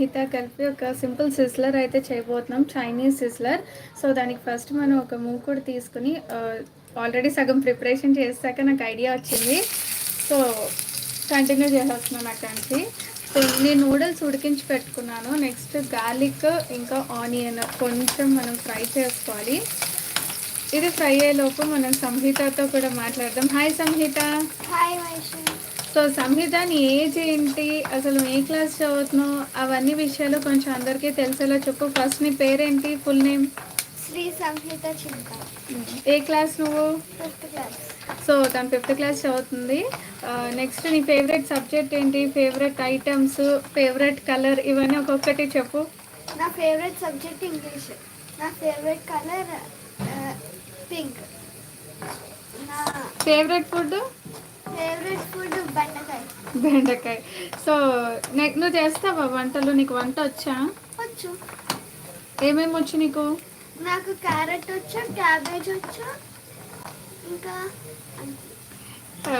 హిత కలిపి ఒక సింపుల్ సిస్లర్ అయితే చేయబోతున్నాం చైనీస్ సిస్లర్ సో దానికి ఫస్ట్ మనం ఒక మూకుడు తీసుకుని ఆల్రెడీ సగం ప్రిపరేషన్ చేసాక నాకు ఐడియా వచ్చింది. సో కంటిన్యూ చేసేస్తున్నాను అక్కడి సో నేను నూడిల్స్ ఉడికించి పెట్టుకున్నాను. నెక్స్ట్ గార్లిక్ ఇంకా ఆనియన్ కొంచెం మనం ఫ్రై చేసుకోవాలి. ఇది ఫ్రై అయ్యేలోపు మనం సంహితతో కూడా మాట్లాడదాం. Hi Samhita. Hi Vaishnav. So Samhita నీ ఏజ్ ఏంటి అసలు ఏ క్లాస్ చదువుతున్నావు అవన్నీ విషయాలు కొంచెం అందరికీ తెలిసేలా చెప్పు. ఫస్ట్ నీ పేరేంటి ఫుల్ నేమ్? శ్రీ సంహిత చింత. ఏ క్లాస్ నువ్వు? Fifth class. సో తను ఫిఫ్త్ క్లాస్ చదువుతుంది. నెక్స్ట్ నీ ఫేవరెట్ సబ్జెక్ట్ ఏంటి? ఫేవరెట్ ఐటమ్స్ ఫేవరెట్ కలర్ ఇవన్నీ ఒక్కొక్కటి చెప్పు. నా ఫేవరెట్ సబ్జెక్ట్ ఇంగ్లీష్. నా ఫేవరెట్ కలర్ పింక్. నా ఫేవరెట్ ఫుడ్ ఫేవరెట్ ఫుడ్ బెండకాయ. బెండకాయ. సో నెక్ నువ్వు చేస్తావా వంటలు? నీకు వంట వచ్చా? వచ్చు. ఏమేమి వచ్చు నీకు? నాకు క్యారెట్ వచ్చు క్యాబేజ్ వచ్చు ఇంకా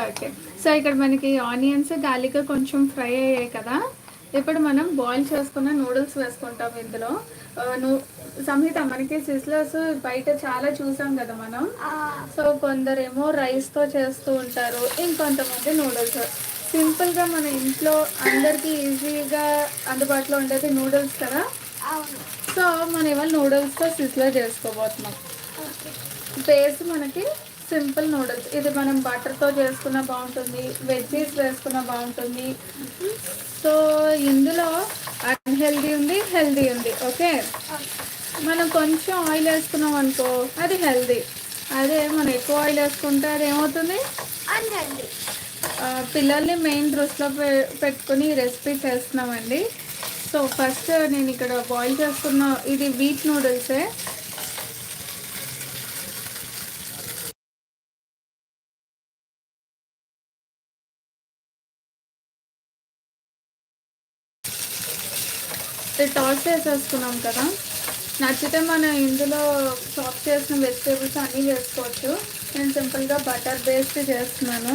ఓకే. సో ఇక్కడ మనకి ఆనియన్స్ గార్లిక్ కొంచెం ఫ్రై అయ్యాయి కదా. ఇప్పుడు మనం బాయిల్ చేసుకున్న నూడిల్స్ వేసుకుంటాం ఇందులో. సంహిత మనకి సిస్లర్స్ బయట చాలా చూసాం కదా మనం. సో కొందరేమో రైస్తో చేస్తూ ఉంటారు. ఇంకొంతమంది నూడిల్స్. సింపుల్గా మన ఇంట్లో అందరికీ ఈజీగా అందుబాటులో ఉండేది నూడిల్స్ కదా? సో మనం ఇవాళ నూడిల్స్తో సిస్లర్ చేసుకోబోతున్నాం. బేస్ మనకి సింపుల్ నూడిల్స్. ఇది మనం బటర్తో చేసుకున్న బాగుంటుంది వెజ్జీస్ వేసుకున్న బాగుంటుంది. సో ఇందులో అన్హెల్దీ ఉంది హెల్దీ ఉంది. ఓకే. మనం కొంచెం ఆయిల్ వేసుకున్నాం అనుకో అది హెల్దీ. అదే మనం ఎక్కువ ఆయిల్ వేసుకుంటే అది ఏమవుతుంది? పిల్లల్ని మెయిన్ దృష్టిలో పె- పెట్టుకుని రెసిపీ చేస్తున్నామండి. సో ఫస్ట్ నేను ఇక్కడ బాయిల్ చేసుకున్న ఇది వీట్ నూడిల్సే. టాస్ చేసేసుకున్నాం కదా. నచ్చితే మనం ఇందులో చాప్ చేసిన వెజిటేబుల్స్ అన్నీ వేసుకోవచ్చు. నేను సింపుల్గా బటర్ బేస్డ్ చేస్తున్నాను.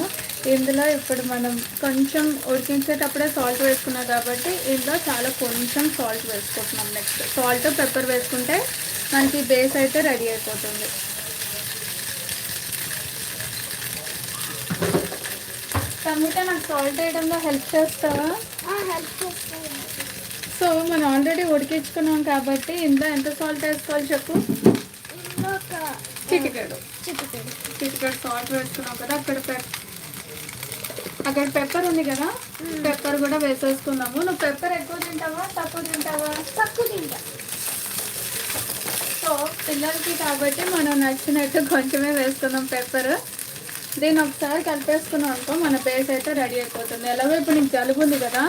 ఇందులో ఇప్పుడు మనం కొంచెం ఉడికించేటప్పుడే సాల్ట్ వేసుకున్నాం కాబట్టి ఇందులో చాలా కొంచెం సాల్ట్ వేసుకుంటున్నాం నెక్స్ట్. సాల్ట్ పెప్పర్ వేసుకుంటే మనకి బేస్ అయితే రెడీ అయిపోతుంది. టమాటా నాకు సాల్ట్ వేయడంలో హెల్ప్ చేస్తావా? హెల్ప్ చేస్తాను. సో మనం ఆల్రెడీ ఉడికించుకున్నాం కాబట్టి ఇందులో ఎంత సాల్ట్ వేసుకోవాలి చెప్పు? చిటికెడు. చిటికెడు. చిటికెడు సాల్ట్ వేసుకున్నాం కదా అక్కడ అక్కడ పెప్పర్ ఉంది కదా పెప్పర్ కూడా వేసేసుకున్నాము. నువ్వు పెప్పర్ ఎక్కువ తింటావా తక్కువ తింటావా? తక్కువ తింటా. సో పిల్లలకి కాబట్టి మనం నచ్చినట్టు కొంచెమే వేసుకున్నాం పెప్పర్ దీన్ని ఒకసారి కలిపేసుకున్నాం అనుకో మన బేస్ అయితే రెడీ అయిపోతుంది. ఎలాగో ఇప్పుడు నీకు జలుబు ఉంది కదా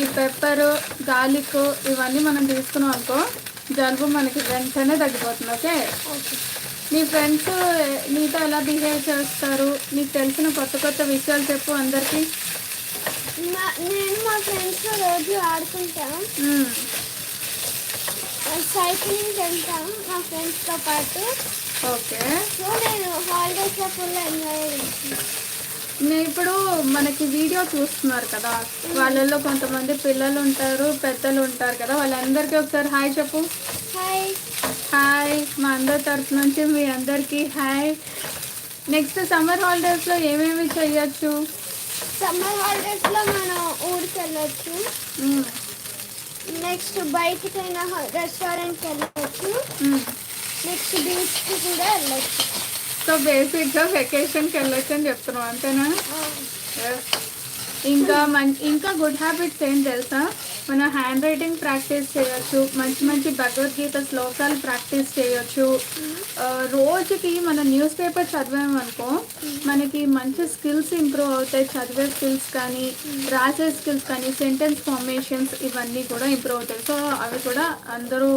ఈ పెప్పర్ గార్లిక్ ఇవన్నీ మనం తీసుకున్నాం అనుకో జలుబు మనకి వెంటనే తగ్గిపోతుంది ఓకే నీ ఫ్రెండ్స్ నీతో ఎలా బిహేవ్ చేస్తారు? నీకు తెలిసిన కొత్త కొత్త విషయాలు చెప్పు అందరికి. నేను మా ఫ్రెండ్స్తో రోజు ఆడుకుంటాం. సైక్లింగ్ వెళ్తాం మా ఫ్రెండ్స్తో పాటు. ఓకే. నేను ఇప్పుడు మనకి వీడియో చూస్తున్నారు కదా వాళ్ళల్లో కొంతమంది పిల్లలు ఉంటారు పెద్దలు ఉంటారు కదా వాళ్ళందరికీ ఒకసారి హాయ్ చెప్పు. హాయ్ హాయ్ మా అందరి తరఫు నుంచి మీ అందరికీ హాయ్. నెక్స్ట్ సమ్మర్ హాలిడేస్లో ఏమేమి చేయొచ్చు? సమ్మర్ హాలిడేస్లో మనం ఊరికి వెళ్ళొచ్చు. నెక్స్ట్ బయటికైనా రెస్టారెంట్కి వెళ్ళొచ్చు. మ్మ్. నెక్స్ట్ బీచ్కి కూడా వెళ్ళొచ్చు. సో బేసిక్గా వెకేషన్కి వెళ్ళొచ్చు అని చెప్తున్నాం అంతేనా. ఇంకా మం ఇంకా గుడ్ హ్యాబిట్స్ ఏం తెలుసా? మన హ్యాండ్ రైటింగ్ ప్రాక్టీస్ చేయొచ్చు మంచి మంచి భగవద్గీత శ్లోకాలు ప్రాక్టీస్ చేయొచ్చు. రోజుకి మన న్యూస్ పేపర్ చదివామనుకో మనకి మంచి స్కిల్స్ ఇంప్రూవ్ అవుతాయి. చదివే స్కిల్స్ కానీ రాసే స్కిల్స్ కానీ సెంటెన్స్ ఫార్మేషన్స్ ఇవన్నీ కూడా ఇంప్రూవ్ అవుతాయి. సో అవి కూడా అందరూ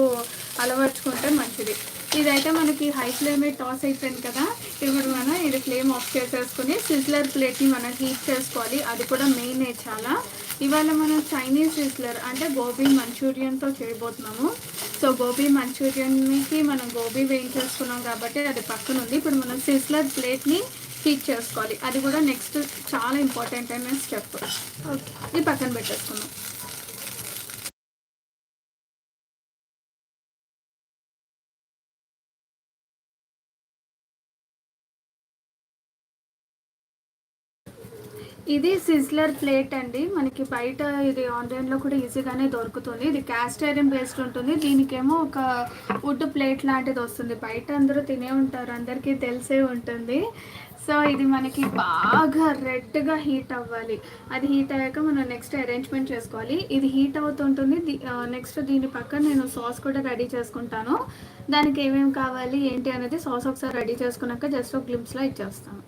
అలవర్చుకుంటే మంచిది. ఇదైతే మనకి హై ఫ్లేమ్ టాస్ అయిపోయింది కదా. ఇప్పుడు మనం ఇది ఫ్లేమ్ ఆఫ్ చేసేసుకుని సిజ్లర్ ప్లేట్ని మనం హీట్ చేసుకోవాలి. అది కూడా మెయిన్ చాలా. ఇవాళ మనం చైనీస్ సిజ్లర్ అంటే గోబీ మంచూరియన్తో చేయబోతున్నాము. సో గోబీ మంచూరియన్కి మనం గోబీ వేయించేసుకున్నాం కాబట్టి అది పక్కన ఉంది. ఇప్పుడు మనం సిజ్లర్ ప్లేట్ని హీట్ చేసుకోవాలి. అది కూడా నెక్స్ట్ చాలా ఇంపార్టెంట్ అయిన స్టెప్ ఓకే ఇది పక్కన పెట్టేసుకున్నాం ఇది సిజ్లర్ ప్లేట్ అండి. మనకి బయట ఇది ఆన్లైన్లో కూడా ఈజీగానే దొరుకుతుంది. ఇది క్యాస్ట్ ఐరన్ బేస్డ్ ఉంటుంది. దీనికేమో ఒక వుడ్ ప్లేట్ లాంటిది వస్తుంది. బయట అందరూ తినే ఉంటారు. అందరికీ తెలిసే ఉంటుంది. సో ఇది మనకి బాగా రెడ్గా హీట్ అవ్వాలి. అది హీట్ అయ్యాక మనం నెక్స్ట్ అరేంజ్మెంట్ చేసుకోవాలి. ఇది హీట్ అవుతుంటుంది. నెక్స్ట్ దీని పక్కన నేను సాస్ కూడా రెడీ చేసుకుంటాను. దానికి ఏమేమి కావాలి ఏంటి అనేది సాస్ ఒకసారి రెడీ చేసుకున్నాక జస్ట్ ఒక గ్లిమ్స్లో ఇచ్చేస్తాను.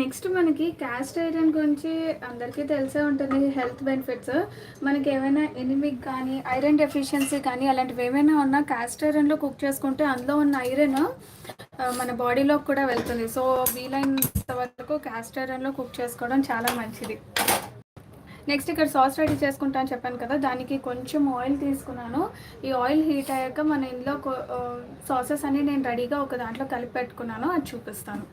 నెక్స్ట్ మనకి క్యాస్ట్ ఐరన్ గురించి అందరికీ తెలిసే ఉంటుంది హెల్త్ బెనిఫిట్స్ మనకి ఏమైనా ఎనిమిక్ కానీ ఐరన్ డెఫిషియన్సీ కానీ అలాంటివి ఏమైనా ఉన్నా క్యాస్ట్ ఐరన్లో కుక్ చేసుకుంటే అందులో ఉన్న ఐరన్ మన బాడీలోకి కూడా వెళ్తుంది. సో వీలైనంత వరకు క్యాస్ట్ ఐరన్లో కుక్ చేసుకోవడం చాలా మంచిది. నెక్స్ట్ ఇక్కడ సాస్ రెడీ చేసుకుంటా అని చెప్పాను కదా దానికి కొంచెం ఆయిల్ తీసుకున్నాను. ఈ ఆయిల్ హీట్ అయ్యాక మన ఇంట్లో సాసెస్ అన్ని నేను రెడీగా ఒక దాంట్లో కలిపి పెట్టుకున్నాను అది చూపిస్తాను.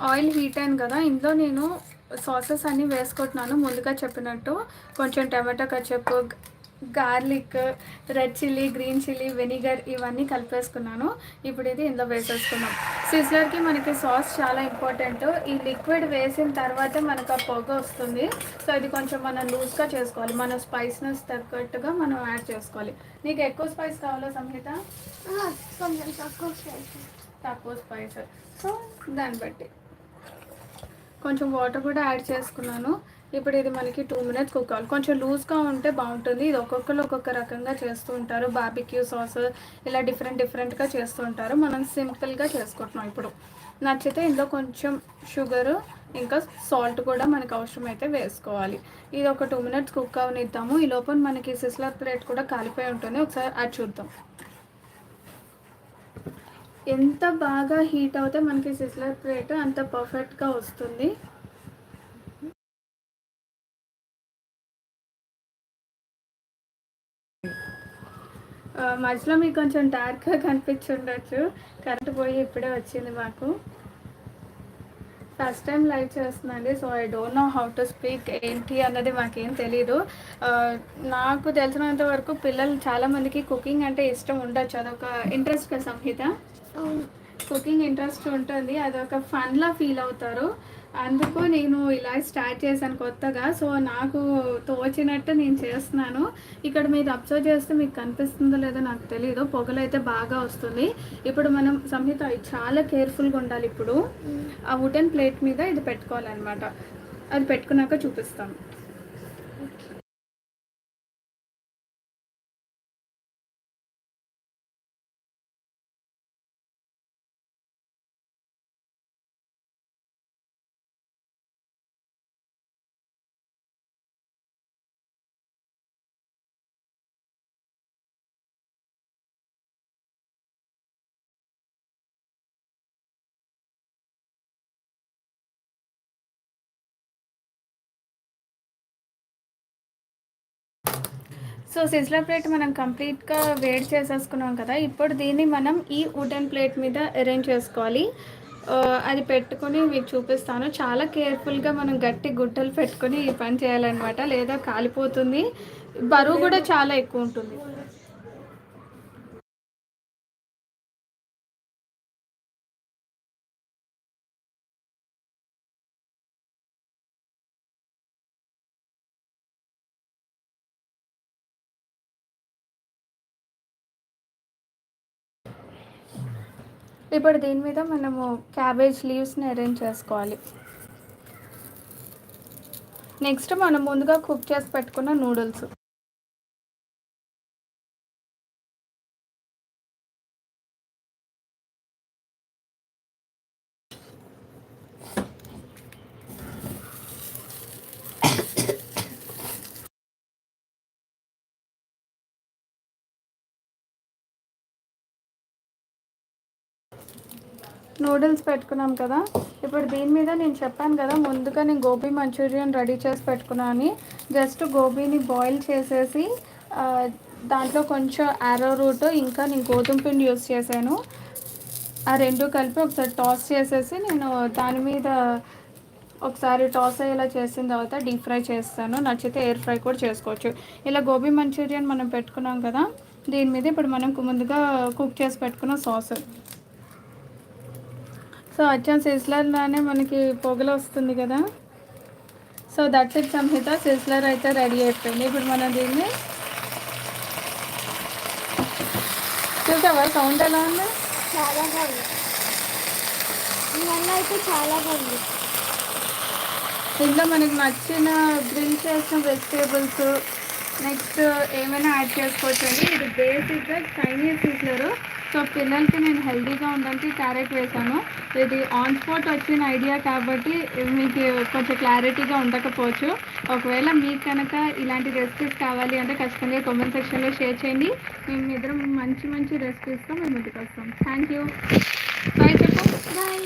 ఆయిల్ హీట్ అయింది కదా ఇందులో నేను సాసెస్ అన్నీ వేసుకుంటున్నాను. ముందుగా చెప్పినట్టు కొంచెం tomato ketchup garlic red chilli green chilli vinegar ఇవన్నీ కలిపేసుకున్నాను. ఇప్పుడు ఇది ఇందులో వేసేసుకున్నాం సిజ్లర్కి మనకి సాస్ చాలా ఇంపార్టెంట్. ఈ లిక్విడ్ వేసిన తర్వాత మనకు ఆ పొగ వస్తుంది. సో ఇది కొంచెం మనం లూజ్గా చేసుకోవాలి. మన స్పైస్నెస్ తగ్గట్టుగా మనం యాడ్ చేసుకోవాలి. నీకు ఎక్కువ స్పైస్ కావాలా సంహిత? కొంచెం తక్కువ స్పైసీ. తక్కువ స్పైస్. సో దాన్ని బట్టి. కొంచెం వాటర్ కూడా యాడ్ చేసుకున్నాను. ఇప్పుడు ఇది మనకి టూ మినిట్స్ కుక్ అవ్వాలి కొంచెం లూజ్గా ఉంటే బాగుంటుంది. ఇది ఒక్కొక్కరు ఒక్కొక్క రకంగా చేస్తూ ఉంటారు. బార్బిక్యూ సాస్ ఇలా డిఫరెంట్ డిఫరెంట్గా చేస్తూ ఉంటారు. మనం సింపుల్గా చేసుకుంటున్నాం ఇప్పుడు. నచ్చితే ఇందులో కొంచెం షుగర్ ఇంకా సాల్ట్ కూడా మనకు అవసరమైతే వేసుకోవాలి. ఇది ఒక టూ మినిట్స్ కుక్ అవనిద్దాము. ఈ లోపల మనకి సిస్లర్ ప్లేట్ కూడా కాలిపోయి ఉంటుంది. ఒకసారి అది చూద్దాం. ఎంత బాగా హీట్ అవుతే మనకి సిస్లర్ ప్లేట్ అంత పర్ఫెక్ట్గా వస్తుంది. మధ్యలో మీకు కొంచెం డార్క్గా కనిపించి ఉండొచ్చు కరెంట్ పోయి ఇప్పుడే వచ్చింది మాకు. First time live చేస్తున్నాండి so I don't know how to speak ఏంటి అన్నది మాకేం తెలీదు. నాకు తెలిసినంత వరకు పిల్లలు చాలామందికి కుకింగ్ అంటే ఇష్టం ఉండొచ్చు. అదొక ఇంట్రెస్ట్ సంహిత? కుకింగ్ ఇంట్రెస్ట్ ఉంటుంది అదొక ఫన్లా ఫీల్ అవుతారు. అందుకు నేను ఇలా స్టార్ట్ చేశాను కొత్తగా. సో నాకు తోచినట్టు నేను చేస్తున్నాను. ఇక్కడ మీరు అబ్జర్వ్ చేస్తే మీకు కనిపిస్తుందో లేదో నాకు తెలియదు అయితే బాగా వస్తుంది. ఇప్పుడు మనం సంహిత చాలా కేర్ఫుల్గా ఉండాలి ఇప్పుడు. ఆ వుడెన్ ప్లేట్ మీద ఇది పెట్టుకోవాలన్నమాట. అది పెట్టుకున్నాక చూపిస్తాను. సో సిజ్లర్ ప్లేట్ మనం కంప్లీట్గా వేడి చేసేసుకున్నాం కదా ఇప్పుడు దీన్ని మనం ఈ వుడెన్ ప్లేట్ మీద అరేంజ్ చేసుకోవాలి. అది పెట్టుకొని మీకు చూపిస్తాను. చాలా కేర్ఫుల్గా మనం గట్టి గుట్టలు పెట్టుకొని ఈ పని చేయాలన్నమాట. లేదా కాలిపోతుంది. బరువు కూడా చాలా ఎక్కువ ఉంటుంది. ఇప్పుడు దీని మీద మనము క్యాబేజ్ లీవ్స్ని అరేంజ్ చేసుకోవాలి. నెక్స్ట్ మనం ముందుగా కుక్ చేసి పెట్టుకున్న నూడిల్స్ నూడిల్స్ పెట్టుకున్నాం కదా. ఇప్పుడు దీని మీద నేను చెప్పాను కదా ముందుగా నేను గోబీ మంచూరియన్ రెడీ చేసి పెట్టుకున్నాను జస్ట్ గోబీని బాయిల్ చేసేసి దాంట్లో కొంచెం ఆరో రూట్ ఇంకా నేను గోధుమ పిండి యూస్ చేశాను. ఆ రెండు కలిపి ఒకసారి టాస్ చేసేసి నేను దాని మీద ఒకసారి టాస్ అయ్యేలా చేసిన తర్వాత డీప్ ఫ్రై చేస్తాను. నచ్చితే ఎయిర్ ఫ్రై కూడా చేసుకోవచ్చు. ఇలా గోబీ మంచూరియన్ మనం పెట్టుకున్నాం కదా దీని మీద ఇప్పుడు మనం ముందుగా కుక్ చేసి పెట్టుకున్న సాస్ సో అచ్చం సిస్లర్లోనే మనకి పొగలు వస్తుంది కదా. So that's it Samhita sizzler అయితే రెడీ అయిపోయింది. ఇప్పుడు మనం దీన్ని చూసావా? సౌండ్ ఎలా ఉంది? చాలా బాగుంది. ఇవన్నీ అయితే చాలా బాగుంది. ఇంట్లో మనకి నచ్చిన గ్రిల్ చేసిన వెజిటేబుల్స్ నెక్స్ట్ ఏమైనా యాడ్ చేసుకోవచ్చు అండి ఇది బేసిక్గా చైనీస్ సిస్లరు. సో పిల్లలకి నేను హెల్దీగా ఉండడానికి క్యారెట్ వేసాను ఇది ఆన్ స్పాట్ వచ్చిన ఐడియా కాబట్టి మీకు కొంచెం క్లారిటీగా ఉండకపోవచ్చు. ఒకవేళ మీకు కనుక ఇలాంటి రెసిపీస్ కావాలి అంటే ఖచ్చితంగా కామెంట్ సెక్షన్లో షేర్ చేయండి. మేము ఇద్దరం మంచి మంచి రెసిపీస్తో మేము ముందుకు వస్తాం. థ్యాంక్ యూ బాయ్ చెప్పు. బాయ్